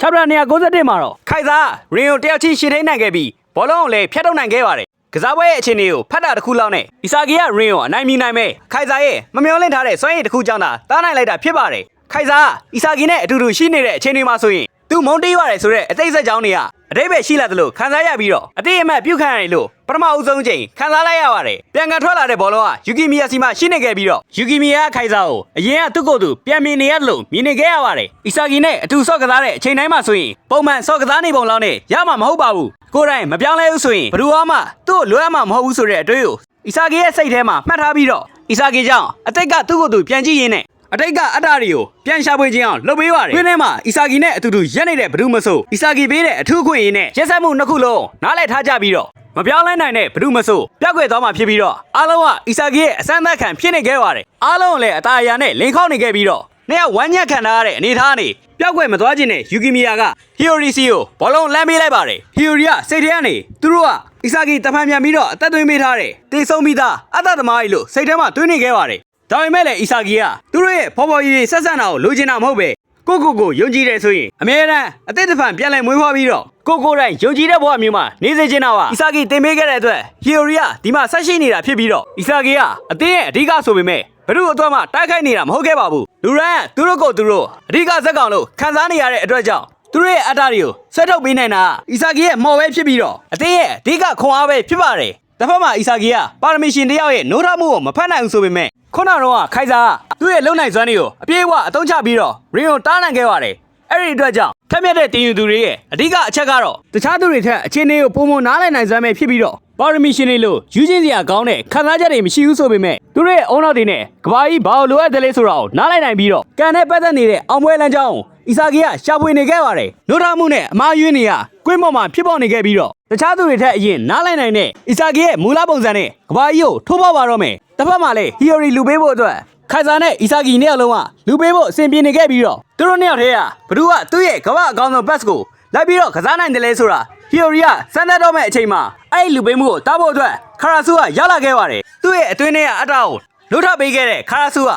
chapter 291မှာတော့ခိုင်စာရင်ကိုတယောက်ချင်းရှင်းထိန်နိုင်ခဲ့ပြီးဘောလုံးကိုလည်းဖျက်ထုတ်နိုင်ခဲ့ပါတယ်ကစားပွဲရဲ့အခြေအနေကိုဖတ်တာတစ်ခုလောက်နဲ့အီဆာဂီကရင်ကိုအနိုင်မြင်နိုင်မဲ့ခိုင်စာရဲ့မမျောလင့်ထားတဲ့စွမ်းရည်တစ်ခုကြောင့်သာတားနိုင်လိုက်တာဖြစ်ပါတယ်ခိုင်စာကအီဆာဂီနဲ့အတူတူရှိနေတဲ့အခြေအနေမှာဆိုရင်သူမုန်းတေးရတယ်ဆိုတဲ့အတိတ်ဆက်ကြောင်းတွေက အတိတ်ပဲရှိလာသလိုခံစားရပြီးတော့အတိတ်အမှတ်ပြုတ်ခံရတယ်လို့ပထမဦးဆုံးချိန်ခံစားလိုက်ရပါတယ်ပြန်ကန်ထွက်လာတဲ့ဘောလုံးကယူကီမီယာစီမှာရှိနေခဲ့ပြီးတော့ယူကီမီယာခိုင်စာကိုအရင်ကသူ့ကိုယ်သူပြန်မြင်နေရတယ်လို့မြင်နေခဲ့ရပါတယ်အီဆာဂီနဲ့အတူဆော့ကစားတဲ့အချိန်တိုင်းမှာဆိုရင်ပုံမှန်ဆော့ကစားနေပုံလောက်နဲ့ရမှာမဟုတ်ပါဘူးကိုယ်တိုင်မပြောင်းလဲဘူးဆိုရင်ဘယ်သူမှသူ့ကိုလွှဲမှာမဟုတ်ဘူးဆိုတဲ့အတွေ့ကိုအီဆာဂီရဲ့စိတ်ထဲမှာမှတ်ထားပြီးတော့အီဆာဂီကြောင့်အတိတ်ကသူ့ကိုယ်သူပြန်ကြည့်ရင်းနဲ့ အတိတ်ကအတ္တတွေကိုပြန်ရှာဖွေခြင်းအောင်လုပ်ပေးပါတယ်။တွင်းထဲမှာအီဆာဂီနဲ့အတူတူရက်နေတဲ့ဘယ်သူမဆိုအီဆာဂီပေးတဲ့အထူးခွင့်ရင်းနဲ့ရက်ဆက်မှုနှစ်ခုလုံးနားလည်ထားကြပြီးတော့မပြောင်းလဲနိုင်တဲ့ဘယ်သူမဆိုပြောက်ွယ်သွားမှာဖြစ်ပြီးတော့အားလုံးကအီဆာဂီရဲ့အစမ်းသက်ခံဖြစ်နေခဲ့ပါတယ်။အားလုံးလည်းအตาအရာနဲ့လင်ခေါက်နေခဲ့ပြီးတော့နှစ်ယောက်ဝမ်းညက်ခံထားရတဲ့အနေထားနဲ့ပြောက်ွယ်မသွားခြင်းနဲ့ယူကီမီယာကဟီယိုရီစီကိုဘောလုံးလမ်းပေးလိုက်ပါတယ်။ဟီယိုရီကစိတ်ထဲကနေသူတို့ကအီဆာဂီတဖန်ပြန်ပြီးတော့အသက်သွင်းပေးထားတယ်။တေဆုံးပြီးသားအသက်သမားကြီးလို့စိတ်ထဲမှာတွေးနေခဲ့ပါတယ်။ ဒါပေမဲ့လည်းအီဆာဂီကသူတို့ရဲ့ဖော်ဖော်ရည်ရည်ဆက်ဆံတာကိုလိုချင်တာမဟုတ်ပဲကိုကိုကိုယုံကြည်တယ်ဆိုရင်အမြဲတမ်းအသက်တဖန်ပြန်လည်မွေးဖွားပြီးတော့ကိုကိုတိုင်းယုံကြည်တဲ့ဘဝမျိုးမှာနေစေချင်တာပါအီဆာဂီတင်ပေးခဲ့တဲ့အတွက်ဟီယိုရီကဒီမှာဆက်ရှိနေတာဖြစ်ပြီးတော့အီဆာဂီကအတင်းရဲ့အဓိကဆိုပေမဲ့ဘ누구အတွက်မှတိုက်ခိုက်နေတာမဟုတ်ခဲ့ပါဘူးလူရန်ကသူတို့ကိုသူတို့အဓိကဇက်ကောင်လို့ခံစားနေရတဲ့အတွက်ကြောင့်သူတို့ရဲ့အတ္တတွေကိုဆွဲထုတ်ပေးနိုင်တာကအီဆာဂီရဲ့မော်ပဲဖြစ်ပြီးတော့အတင်းရဲ့အဓိကခွန်အားပဲဖြစ်ပါတယ် တစ်ဖက်မှာအီဆာဂီကပါရမီရှင်တယောက်ရဲ့နိုးထမှုကိုမဖတ်နိုင်ဘူးဆိုပေမဲ့ခုနကတော့ခိုင်စာကသူ့ရဲ့လုံနိုင်စွမ်းတွေကိုအပြေးအဝအသုံးချပြီးတော့ရင်ကိုတားနိုင်ခဲ့ပါတယ် အဲ့ဒီအတွက်ကြောင့်ထက်မြက်တဲ့တင်ယူသူတွေရဲ့အဓိကအချက်ကတော့တခြားသူတွေထက်အခြေအနေကိုပုံမနားလည်နိုင်စွမ်းပဲဖြစ်ပြီးတော့ပါရမီရှင်တွေလို့ယူချင်းစရာကောင်းတဲ့ခံစားချက်တွေမရှိဘူးဆိုပေမဲ့သူတို့ရဲ့အုံနောက်တွေနဲ့ကဘာကြီးဘာလို့လိုအပ်တယ်လဲဆိုတာကိုနားလည်နိုင်ပြီးတော့ကန်နဲ့ပတ်သက်နေတဲ့အောင်ပွဲလမ်းကြောင်းကိုအီဆာဂီကရှာဖွေနေခဲ့ပါတယ်နိုးထမှုနဲ့အမားယွင်းတွေကကွင်းပေါ်မှာဖြစ်ပေါ်နေခဲ့ပြီးတော့တခြားသူတွေထက်အရင်နားလည်နိုင်တဲ့အီဆာဂီရဲ့မူလပုံစံနဲ့ကဘာကြီးကိုထိုးပေါက်ပါတော့မယ်တစ်ဖက်မှာလည်းဟီယိုရီလူပေးဖို့အတွက် ခိုင်စာနဲ့အီဆာဂီနှစ်ယောက်လုံးကလူပေးဖို့အဆင်ပြေနေခဲ့ပြီးတော့သူတို့နှစ်ယောက်တည်းကဘ누구ကသူ့ရဲ့ကမ္ဘာအကောင်းဆုံးဘတ်စ်ကိုလိုက်ပြီးတော့ကစားနိုင်တယ်လဲဆိုတာဟီယိုရီကစမ်းသပ်တော့မဲ့အချိန်မှာအဲ့ဒီလူပေးမှုကိုတားဖို့အတွက်ခါရာဆူကရောက်လာခဲ့ပါတယ်သူ့ရဲ့အတွင်းထဲကအတ္တကိုလွတ်ထပေးခဲ့တဲ့ခါရာဆူက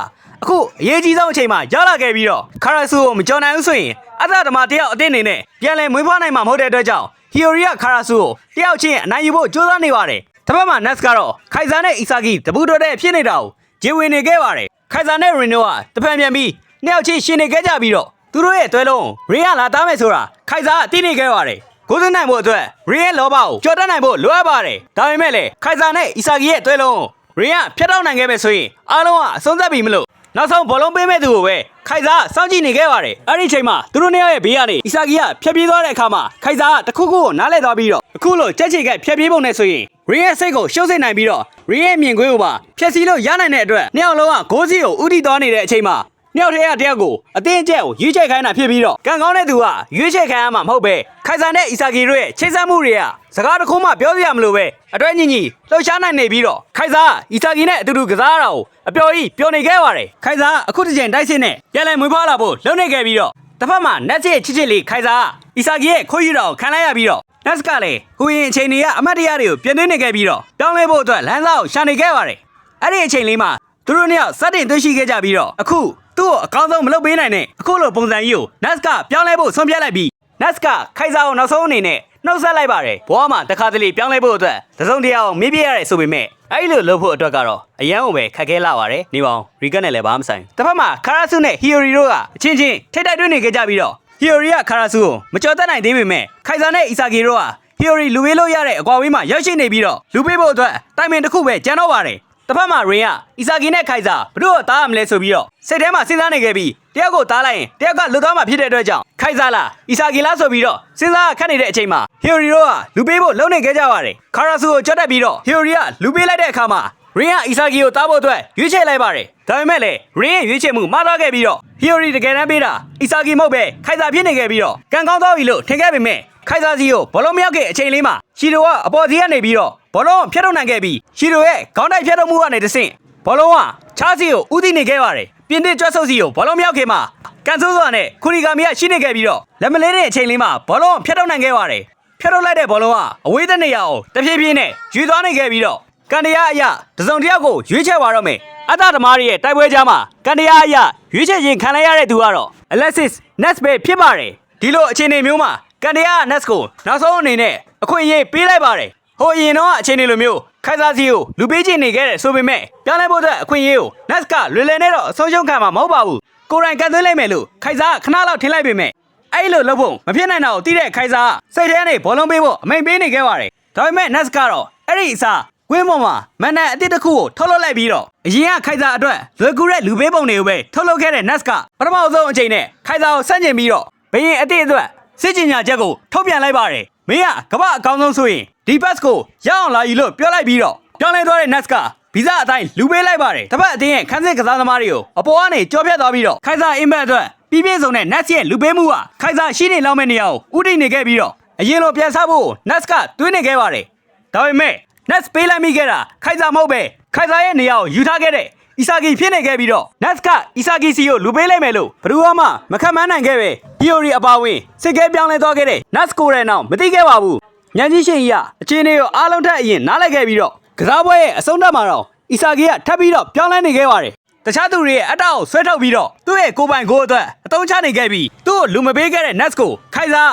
အခုအရေးကြီးဆုံးအချိန်မှာရောက်လာခဲ့ပြီးတော့ခါရာဆူကိုမကြော်နိုင်ဘူးဆိုရင်အတ္တဓမ္မတယောက်အတင်းနေနဲ့ပြန်လည်မွေးဖွားနိုင်မှာမဟုတ်တဲ့အတွက်ကြောင့်ဟီယိုရီကခါရာဆူကိုတယောက်ချင်းအနိုင်ယူဖို့ကြိုးစားနေပါတယ်တစ်ဖက်မှာနက်စ်ကတော့ခိုင်ဆာနဲ့အီဆာဂီတပူတော်တဲ့ဖြစ်နေတာကိုဂျေဝင်နေခဲ့ပါတယ် ခိုင်ဆာနဲ့ရင်နိုကတဖန်ပြန်ပြီးနှစ်ယောက်ချင်းရှင်နေခဲ့ကြပြီးတော့သူတို့ရဲ့တွဲလုံးရေကလာသားမယ်ဆိုတာခိုင်ဆာကသိနေခဲ့ပါတယ်ကိုစင်းနိုင်ဖို့အတွက်ရေရဲ့လောဘကိုကြော်တက်နိုင်ဖို့လိုအပ်ပါတယ်ဒါပေမဲ့လည်းခိုင်ဆာနဲ့အီဆာဂီရဲ့တွဲလုံးရေကဖျက်တောက်နိုင်ခဲ့မယ်ဆိုရင်အားလုံးကအဆုံးသတ်ပြီမလို့ နောက်ဆုံးဘောလုံးပေးမဲ့သူကိုပဲခိုင်စာကစောင့်ကြည့်နေခဲ့ပါတယ်အဲ့ဒီချိန်မှာသူတို့နှစ်ယောက်ရဲ့ဘေးကနေအီဆာဂီကဖျက်ပြေးသွားတဲ့အခါမှာခိုင်စာကတခုခုကိုနားလဲသွားပြီးတော့အခုလိုကြက်ချေကဖျက်ပြေးပုံနဲ့ဆိုရင်ရီရဲ့စိတ်ကိုရှုပ်စိတ်နိုင်ပြီးတော့ရီရဲ့မြင်ကွင်းကိုပါဖျက်ဆီးလို့ရနိုင်တဲ့အတွက်နှစ်ယောက်လုံးကဂိုးစီကိုဥတီသွားနေတဲ့အချိန်မှာ နှစ်ယောက်တည်းကတယောက်ကိုအတင်းအကျပ်ကိုရွေးချယ်ခိုင်းတာဖြစ်ပြီးတော့ကံကောင်းတဲ့သူကရွေးချယ်ခိုင်းရမှာမဟုတ်ပဲခိုင်စာနဲ့အီဆာဂီတို့ရဲ့ချိတ်ဆက်မှုတွေကစကားတစ်ခုမှပြောစရာမလိုပဲအတွဲညီညီလှုပ်ရှားနိုင်နေပြီးတော့ခိုင်စာကအီဆာဂီနဲ့အတူတူကစားရတာကိုအပျော်ကြီးပျော်နေခဲ့ပါတယ်ခိုင်စာကအခုတစ်ချိန်တိုက်စစ်နဲ့ပြန်လည်မွေးဖွားလာဖို့လုပ်နေခဲ့ပြီးတော့တစ်ဖက်မှာနက်ချစ်ချစ်ချစ်လေးခိုင်စာကအီဆာဂီရဲ့ခွေးယူတာကိုခံလိုက်ရပြီးတော့နက်စကလည်းဟူရင်အချိန်တွေကအမတ်တရားတွေကိုပြင်သွင်းနေခဲ့ပြီးတော့ပြောင်းလဲဖို့အတွက်လမ်းစာကိုရှာနေခဲ့ပါတယ်အဲ့ဒီအချိန်လေးမှာသူတို့နှစ်ယောက်စတင်တွေ့ရှိခဲ့ကြပြီးတော့အခု သူ့ကိုအကောင်းဆုံးမလုပ်ပေးနိုင်နဲ့အခုလိုပုံစံကြီးကိုနက်စကပြောင်းလဲဖို့ဆုံးဖြတ်လိုက်ပြီးနက်စကခိုင်စာကိုနောက်ဆုံးအနေနဲ့နှုတ်ဆက်လိုက်ပါတယ်ဘဝမှာတစ်ခါတလေပြောင်းလဲဖို့အတွက်သစုံတရားကိုမေးပြရတယ်ဆိုပေမဲ့အဲ့ဒီလိုလုပ်ဖို့အတွက်ကတော့အရန်ကိုပဲခက်ခဲလာပါတယ်နေပါအောင်ရီကတ်နဲ့လည်းဘာမှမဆိုင်တစ်ဖက်မှာခါရာဆုနဲ့ဟီယိုရီတို့ကအချင်းချင်းထိတ်တိုက်တွေ့နေခဲ့ကြပြီးတော့ဟီယိုရီကခါရာဆုကိုမကြော်တတ်နိုင်သေးပေမဲ့ခိုင်စာနဲ့အီဆာဂီတို့ကဟီယိုရီလူပေးလို့ရတဲ့အကွာဝေးမှာရောက်ရှိနေပြီးတော့လူပေးဖို့အတွက်တိုင်ပင်တစ်ခုပဲကြံတော့ပါတယ် တစ်ဖက်မှာရင်ကအီဆာဂီနဲ့ခိုင်စာဘလို့တားရမလဲဆိုပြီးတော့စိတ်ထဲမှာစဉ်းစားနေခဲ့ပြီးတယောက်ကိုတားလိုက်ရင်တယောက်ကလွတ်သွားမှာဖြစ်တဲ့အတွက်ကြောင့်ခိုင်စာလားအီဆာဂီလားဆိုပြီးတော့စဉ်းစားခတ်နေတဲ့အချိန်မှာဟီယိုရီတို့ကလူပေးဖို့လုံနေခဲ့ကြပါတယ်ခါရာဆူကိုကြောက်တက်ပြီးတော့ဟီယိုရီကလူပေးလိုက်တဲ့အခါမှာရင်ကအီဆာဂီကိုတားဖို့အတွက်ရွေးချယ်လိုက်ပါတယ်ဒါပေမဲ့လည်းရင်ရဲ့ရွေးချယ်မှုမှားသွားခဲ့ပြီးတော့ဟီယိုရီတကယ်တမ်းပေးတာအီဆာဂီမဟုတ်ပဲခိုင်စာဖြစ်နေခဲ့ပြီးတော့ကံကောင်းသွားပြီလို့ထင်ခဲ့ပေမဲ့ ခိုင်စာစီကိုဘောလုံးမရောက်ခင်အချိန်လေးမှာရှီတိုကအပေါ်စီကနေပြီးတော့ဘောလုံးကိုဖျက်ထုတ်နိုင်ခဲ့ပြီးရှီတိုရဲ့ခေါင်းတိုက်ဖျက်ထုတ်မှုကနေတဆင့်ဘောလုံးကချားစီကိုဦးတည်နေခဲ့ပါတယ်ပြင်သစ်ကြွတ်ဆုပ်စီကိုဘောလုံးမရောက်ခင်မှာကန်ဆိုးစွာနဲ့ခူရီဂါမီကရှိနေခဲ့ပြီးတော့လက်မလေးတဲ့အချိန်လေးမှာဘောလုံးကိုဖျက်ထုတ်နိုင်ခဲ့ပါတယ်ဖျက်ထုတ်လိုက်တဲ့ဘောလုံးကအဝေးတဲ့နေရာကိုတဖြည်းဖြည်းနဲ့ယူသွားနိုင်ခဲ့ပြီးတော့ကန်တရားအရာတစုံတစ်ယောက်ကိုရွေးချယ်ပါတော့မယ်အတ္တဓမ္မတွေရဲ့တိုက်ပွဲကြားမှာကန်တရားအရာရွေးချယ်ခြင်းခံလိုက်ရတဲ့သူကတော့ Alexis Nets ပဲဖြစ်ပါတယ်ဒီလိုအခြေအနေမျိုးမှာ ကန်တရာက Nets ကိုနောက်ဆုံးအနေနဲ့အခွင့်အရေးပေးလိုက်ပါတယ်ဟိုအရင်တော့အခြေအနေလိုမျိုးခိုင်စာစီကိုလူပေးချင်နေခဲ့တဲ့ဆိုပေမဲ့ပြောင်းလဲဖို့အတွက်အခွင့်အရေးကို Nets ကလွယ်လွယ်နဲ့တော့အဆုံးရှုံးခံမှာမဟုတ်ပါဘူးကိုရိုင်းကန်သွင်းလိုက်မယ်လို့ခိုင်စာကခဏလောက်ထင်လိုက်ပေမဲ့အဲ့လိုလုပ်ဖို့မဖြစ်နိုင်တာကိုသိတဲ့ခိုင်စာကစိတ်ထဲကနေဘောလုံးပေးဖို့အမိန်ပေးနေခဲ့ပါတယ်ဒါပေမဲ့ Nets ကတော့အဲ့ဒီအစားကွင်းပေါ်မှာမန်နန်အတစ်တစ်ခုကိုထုတ်လုပ်လိုက်ပြီးတော့အရင်ကခိုင်စာအတွက်လွယ်ကူတဲ့လူပေးပုံတွေကိုပဲထုတ်လုပ်ခဲ့တဲ့ Nets ကပထမဆုံးအချိန်နဲ့ခိုင်စာကိုဆန့်ကျင်ပြီးတော့ဘရင်အတစ်အတွက် စစ်ကြင်ညာချက်ကိုထုတ်ပြန်လိုက်ပါတယ်မင်းကကမ္ဘာအကောင်းဆုံးဆိုရင်ဒီဘတ်ကိုရအောင်လာယူလို့ပြောလိုက်ပြီးတော့ပြောင်းလဲသွားတဲ့ Nets ကဗီဇအတိုင်းလူပေးလိုက်ပါတယ်တပတ်အတင်းရဲ့ခန်းစစ်ကစားသမားတွေကိုအပေါ်ကနေကြောပြတ်သွားပြီးတော့ခိုင်စာအင်ဘက်အတွက်ပြည့်ပြည့်စုံတဲ့ Nets ရဲ့လူပေးမှုဟာခိုင်စာရှိနေလောက်မဲ့နေရာကိုဥတည်နေခဲ့ပြီးတော့အရင်လိုပြန်စားဖို့ Nets ကတွင်းနေခဲ့ပါတယ်ဒါပေမဲ့ Nets ပေးလိုက်မိခဲ့တာခိုင်စာမဟုတ်ပဲခိုင်စာရဲ့နေရာကိုယူထားခဲ့တဲ့ အီဆာဂီဖြစ်နေခဲ့ပြီးတော့ Nets ကအီဆာဂီစီကိုလူပေးလိုက်မယ်လို့ဘယ်သူမှမခံမနိုင်ခဲ့ပဲ Theory အပါဝင်စစ်ကဲပြောင်းလဲသွားခဲ့တဲ့ Nets ကိုယ်တိုင်တော့မသိခဲ့ပါဘူးညန်ကြီးရှင်ကြီးကအခြေအနေကိုအားလုံးထက်အရင်နားလိုက်ခဲ့ပြီးတော့ကစားပွဲရဲ့အဆုံးသတ်မှာတော့အီဆာဂီကထပ်ပြီးတော့ပြောင်းလဲနေခဲ့ပါတယ်တခြားသူတွေရဲ့အတောက်ကိုဆွဲထုတ်ပြီးတော့သူ့ရဲ့ကိုယ်ပိုင်ကိုယ်အတွက်အသုံးချနေခဲ့ပြီးသူ့ကိုလူမပေးခဲ့တဲ့ Nets ကိုခိုင်စာ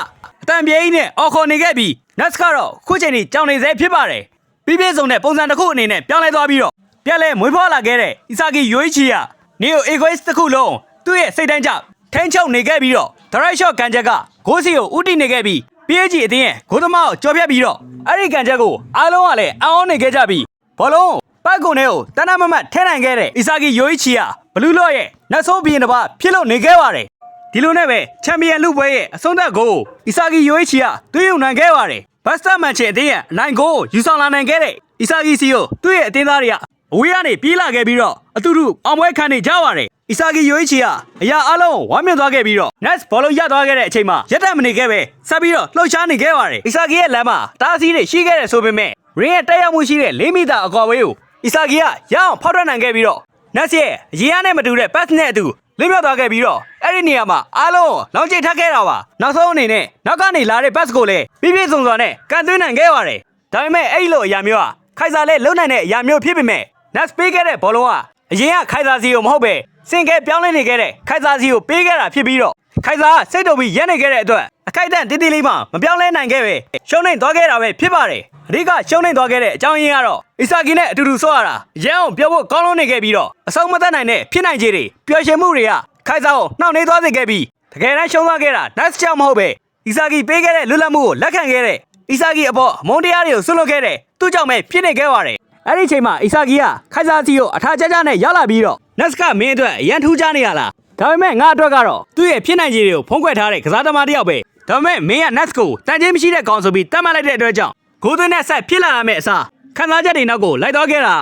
အတန်ပြေးကြီးနဲ့အော်ခေါ်နေခဲ့ပြီး Nets ကတော့ခုချိန်ထိကြောင်နေစေဖြစ်ပါတယ်ပြည့်ပြည့်စုံတဲ့ပုံစံတစ်ခုအနေနဲ့ပြောင်းလဲသွားပြီးတော့ ပြက်လဲမွေးဖွားလာခဲ့တဲ့အီဆာဂီယိုအိချီယာနီယိုအေဂွေးစ်တစ်ခုလုံးသူ့ရဲ့စိတ်တိုင်းကြောင့်ထိန်းချုပ်နေခဲ့ပြီးတော့ဒရိုက်ရှော့ကန်ချက်ကဂိုးစီကိုဥတီနေခဲ့ပြီး PSG အတင်းရဲ့ဂိုးသမားကိုကြော်ပြတ်ပြီးတော့အဲ့ဒီကန်ချက်ကိုအားလုံးကလည်းအံ့ဩနေခဲ့ကြပြီးဘောလုံးပတ်ကုန်ထဲကိုတန်းတမမတ်ထဲနိုင်ခဲ့တဲ့အီဆာဂီယိုအိချီယာဘလူးလော့ရဲ့နောက်ဆုံးဘီရင်တစ်ပါးဖြစ်လို့နေခဲ့ပါတယ်ဒီလိုနဲ့ပဲချန်ပီယံလူပွဲရဲ့အဆုံးသတ်ဂိုးကိုအီဆာဂီယိုအိချီယာသွေးယူနိုင်ခဲ့ပါတယ်ဘတ်စတာမန်ချင်အတင်းရဲ့အနိုင်ဂိုးကိုယူဆောင်လာနိုင်ခဲ့တဲ့အီဆာဂီစီကိုသူ့ရဲ့အတင်းသားတွေက အဝေးကနေပြေးလာခဲ့ပြီးတော့အတူတူအောင်ပွဲခံနေကြပါတယ်။အီဆာဂီယိုအိချီကအရာအလုံးကိုဝမ်းမြင်သွားခဲ့ပြီးတော့ Nets ဘောလုံးရသွားခဲ့တဲ့အချိန်မှာရက်တက်မနေခဲ့ပဲဆက်ပြီးတော့လှုပ်ရှားနေခဲ့ပါတယ်။အီဆာဂီရဲ့လမ်းမှာတားဆီးတွေရှိခဲ့တယ်ဆိုပေမဲ့ရင်းရဲ့တက်ရောက်မှုရှိတဲ့၄မီတာအကွာဝေးကိုအီဆာဂီကရအောင်ဖောက်ထွက်နိုင်ခဲ့ပြီးတော့ Nets ရဲ့အရင်ကနဲ့မတူတဲ့ pass နဲ့အတူလင်းပြောက်သွားခဲ့ပြီးတော့အဲ့ဒီနေရာမှာအားလုံးကိုလောင်းကျိတ်ထပ်ခဲ့တာပါ။နောက်ဆုံးအနေနဲ့နောက်ကနေလာတဲ့ pass ကိုလည်းပြည့်ပြည့်စုံစုံနဲ့ကန်သွင်းနိုင်ခဲ့ပါတယ်။ဒါပေမဲ့အဲ့ဒီလိုအရာမျိုးကခိုင်စာလဲလုံနိုင်တဲ့အရာမျိုးဖြစ်ပေမဲ့ Nets ပေးခဲ့တဲ့ဘောလုံးကအရင်ကခိုင်စာစီကိုမဟုတ်ပဲစင်ကဲပြောင်းလဲနေခဲ့တဲ့ခိုင်စာစီကိုပေးခဲ့တာဖြစ်ပြီးတော့ခိုင်စာကစိတ်တုံပြီးရက်နေခဲ့တဲ့အတွက်အခိုက်အတန့်တိတိလေးမှမပြောင်းလဲနိုင်ခဲ့ပဲရှုံးနေသွားခဲ့တာပဲဖြစ်ပါတယ်အဓိကရှုံးနေသွားခဲ့တဲ့အကြောင်းရင်းကတော့အီဆာဂီနဲ့အတူတူဆော့ရတာရန်အောင်ပြောဖို့ကောင်းလုံးနေခဲ့ပြီးတော့အဆုံးမသက်နိုင်တဲ့ဖြစ်နိုင်ခြေတွေပျော်ရွှင်မှုတွေကခိုင်စာကိုနှောင့်နှေးသွားစေခဲ့ပြီးတကယ်တမ်းရှုံးသွားခဲ့တာ Nets ကြောင့်မဟုတ်ပဲအီဆာဂီပေးခဲ့တဲ့လွတ်လပ်မှုကိုလက်ခံခဲ့တဲ့အီဆာဂီအပေါ်အမုန်းတရားတွေကိုဆွလွတ်ခဲ့တဲ့သူ့ကြောင့်ပဲဖြစ်နေခဲ့ပါတယ် အဲ့ဒီချိန်မှာအီဆာဂီကခိုင်စာစီကိုအထာကြကြနဲ့ရောက်လာပြီးတော့နက်စကမင်းအတွက်အရန်ထူးခြားနေရလားဒါပေမဲ့ငါအတွက်ကတော့သူ့ရဲ့ဖြစ်နိုင်ခြေတွေကိုဖုံးကွယ်ထားတဲ့ကစားသမားတစ်ယောက်ပဲဒါပေမဲ့မင်းကနက်စကိုတန်ချင်းမရှိတဲ့ကောင်ဆိုပြီးတတ်မှတ်လိုက်တဲ့အတွက်ကြောင့်ဂိုးသွင်းတဲ့ဆက်ဖြစ်လာရမယ့်အစားခံစားချက်တွေနောက်ကိုလိုက်သွားခဲ့တာ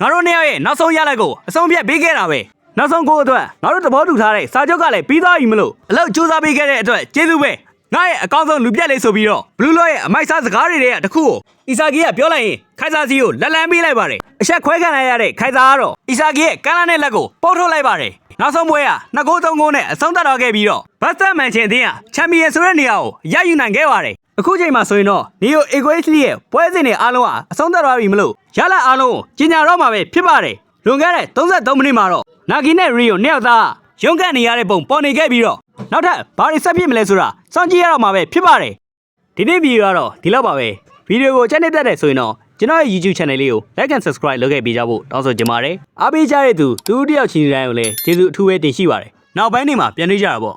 ငါတို့နှစ်ယောက်ရဲ့နောက်ဆုံးရလိုက်ကိုအဆုံးဖြတ်ပေးခဲ့တာပဲနောက်ဆုံးကိုအတွက်ငါတို့သဘောတူထားတဲ့စာချုပ်ကလည်းပြီးသွားပြီမလို့အလောက်စူးစမ်းပေးခဲ့တဲ့အတွက်ကျေးဇူးပဲ ငါရဲ့အကောင်းဆုံးလူပြက်လေးဆိုပြီးတော့ဘလူးလော့ရဲ့အမိုက်စားစကားတွေတဲ့တခုကိုအီဆာဂီကပြောလိုက်ရင်ခိုင်စာစီကိုလက်လန်းပေးလိုက်ပါတယ်အဆက်ခွဲခံလိုက်ရတဲ့ခိုင်စာကတော့အီဆာဂီရဲ့ကမ်းလာတဲ့လက်ကိုပုတ်ထုတ်လိုက်ပါတယ်နောက်ဆုံးပွဲကနှစ်ကိုးသုံးကိုးနဲ့အဆုံးသတ်တော့ခဲ့ပြီးတော့ဘတ်စတာမန်ချင်အသင်းကချန်ပီယံဆိုတဲ့နေရာကိုရယူနိုင်ခဲ့ပါတယ်အခုချိန်မှာဆိုရင်တော့နီယိုအေဂွေးစ်လီရဲ့ပွဲစဉ်တွေအားလုံးကအဆုံးသတ်သွားပြီမလို့ရလာအားလုံးကိုကြီးညာတော့မှာပဲဖြစ်ပါတယ်လွန်ခဲ့တဲ့33မိနစ်မှာတော့နာဂီနဲ့ရီယိုနှစ်ယောက်သားရုန်းကန်နေရတဲ့ပုံပေါ်နေခဲ့ပြီးတော့ နောက်ထပ်ဘာတွေဆက်ဖြစ်မလဲဆိုတာစောင့်ကြည့်ရတော့မှာပဲဖြစ်ပါတယ်ဒီနေ့ဗီဒီယိုကတော့ဒီလောက်ပါပဲဗီဒီယိုကိုကြည့်နေတတ်တဲ့ဆိုရင်တော့ကျွန်တော်ရဲ့ YouTube channel လေးကို like and subscribe လုပ်ခဲ့ပေးကြဖို့တောင်းဆိုချင်ပါတယ်အားပေးကြတဲ့သူတူတူတယောက်ချင်းတိုင်းကိုလည်းကျေးဇူးအထူးပဲတင်ရှိပါတယ်နောက်ပိုင်းနေမှာပြန်တွေ့ကြတာပေါ့